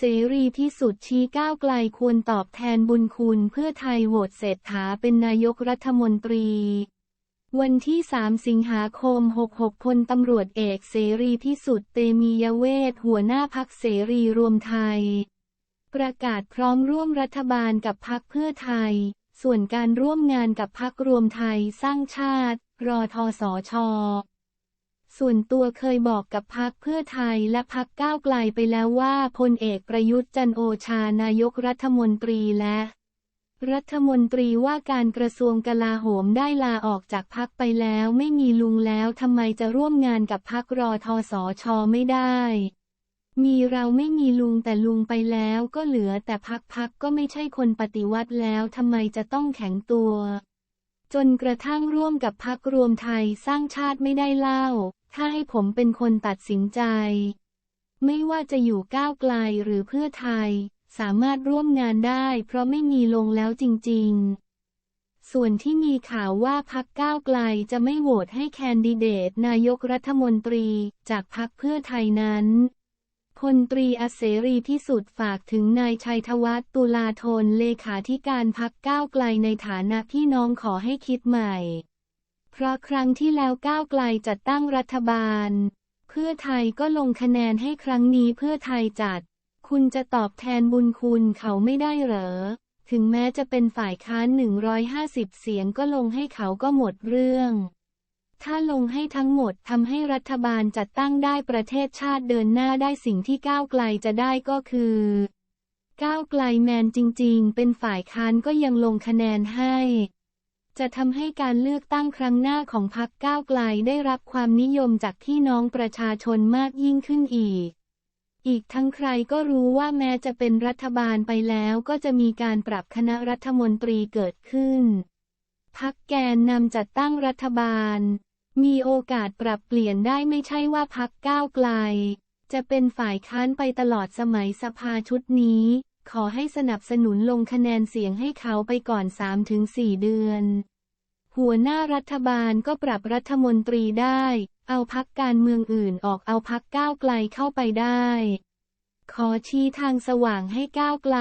เสรีพิสุทธิ์ชี้ก้าวไกลควรตอบแทนบุญคุณเพื่อไทยโหวตเศรษฐาเป็นนายกรัฐมนตรี วันที่ 3 สิงหาคม 66 พลตำรวจเอกเสรีพิสุทธิ์เตมียเวทหัวหน้าพักเสรีรวมไทย ประกาศพร้อมร่วมรัฐบาลกับพักเพื่อไทย ส่วนการร่วมงานกับพักรวมไทยสร้างชาติ รอทอสอชอ ส่วนตัวเคยบอกกับพักเพื่อไทยและพักก้าวไกลไปแล้วว่าพลเอกประยุทธ์จันโอชานายกรัฐมนตรีและ รัฐมนตรีว่าการกระทรวงกลาโหมได้ลาออกจากพักไปแล้วไม่มีลุงแล้วทำไมจะร่วมงานกับพักรอทอสอชอไม่ได้ มีเราไม่มีลุงแต่ลุงไปแล้วก็เหลือแต่พักพักก็ไม่ใช่คนปฏิวัติแล้วทำไมจะต้องแข็งตัว จนกระทั่งร่วมกับพักรวมไทยสร้างชาติไม่ได้เล่า ถ้าให้ผมเป็นคนตัดสินใจ ไม่ว่าจะอยู่ก้าวไกลหรือเพื่อไทย สามารถร่วมงานได้ เพราะไม่มีลงแล้วจริง ๆ ส่วนที่มีข่าวว่าพักก้าวไกลจะไม่โหวตให้แคนดิเดตนายกรัฐมนตรีจากพักเพื่อไทยนั้นพลตรีอเสรีพิสุทธิ์ฝากถึงนายชัยธวัฒน์ตุลาธนเลขาธิการพักก้าวไกลในฐานะพี่น้องขอให้คิดใหม่ เพราะครั้งที่แล้วก้าวไกลจัดตั้งรัฐบาล เพื่อไทยก็ลงคะแนนให้ครั้งนี้เพื่อไทยจัด คุณจะตอบแทนบุญคุณเขาไม่ได้เหรอ ถึงแม้จะเป็นฝ่ายค้าน 150 เสียงก็ลงให้เขาก็หมดเรื่อง ถ้าลงให้ทั้งหมดทำให้รัฐบาลจัดตั้งได้ประเทศชาติเดินหน้าได้สิ่งที่ก้าวไกลจะได้ก็คือก้าวไกลแมนจริง ๆ เป็นฝ่ายค้านก็ยังลงคะแนนให้ จะทำให้การเลือกตั้งครั้งหน้าของพรรคก้าวไกลได้รับความนิยมจากพี่น้องประชาชนมากยิ่งขึ้นอีก อีกทั้งใครก็รู้ว่าแม้จะเป็นรัฐบาลไปแล้วก็จะมีการปรับคณะรัฐมนตรีเกิดขึ้นพักแกนนำจัดตั้งรัฐบาล มีโอกาสปรับเปลี่ยนได้ไม่ใช่ว่าพักก้าวไกล จะเป็นฝ่ายค้านไปตลอดสมัยสภาชุดนี้ ขอให้สนับสนุนลงคะแนนเสียงให้เขาไปก่อน 3-4 เดือน หัวหน้ารัฐบาลก็ปรับรัฐมนตรีได้ เอาพักการเมืองอื่นออกเอาพักก้าวไกลเข้าไปได้ ขอชี้ทางสว่างให้ก้าวไกล